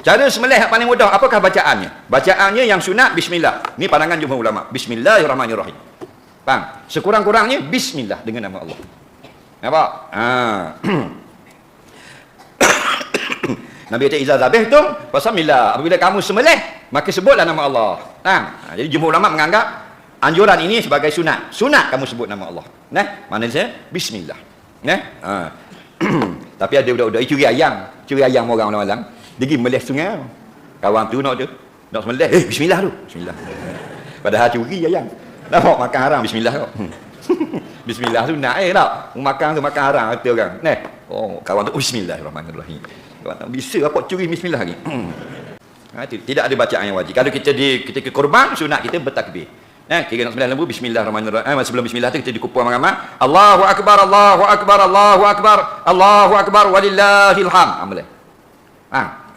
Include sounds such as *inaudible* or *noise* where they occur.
Cara sembelih yang paling mudah, apakah bacaannya? Bacaannya yang sunat, bismillah. Ini pandangan jumhur ulama. Bismillahirrahmanirrahim. Faham? Sekurang-kurangnya, bismillah dengan nama Allah. Nampak? Ha. *coughs* Nabi kata Iza zabih tu Fasamillah Apabila kamu sembelih Maka sebutlah nama Allah Faham? Ha, Jadi jumhur ulama menganggap Anjuran ini sebagai sunat Sunat kamu sebut nama Allah Nah, Mana saya? Bismillah Nah, ha. *coughs* Tapi ada budak-budak curi ayam Curi ayam orang orang-orang Dia pergi melih sungai Kawan tu nak tu Nak sembelih. Eh bismillah tu. Bismillah. Padahal curi ayam Nampak makan haram Bismillah kau. *laughs* Bismillah tu nak eh tak Makan tu makan haram Kata orang. Nah, Oh kawan tu Bismillahirrahmanirrahim. Kawan tu bisa apa curi bismillah lagi? Ha, ti- Tidak ada bacaan yang wajib. Kalau kita di kita ke korban Sunat kita bertakbir. Nah, kita nak sembilan lembu Bismillahirrahmanirrahim. Eh, sebelum Bismillah tu kita dikumpul ramai-ramai. Allahu akbar, Allahu akbar, Allahu akbar, Allahu akbar walillahil hamd. Amalai. Ha. ha.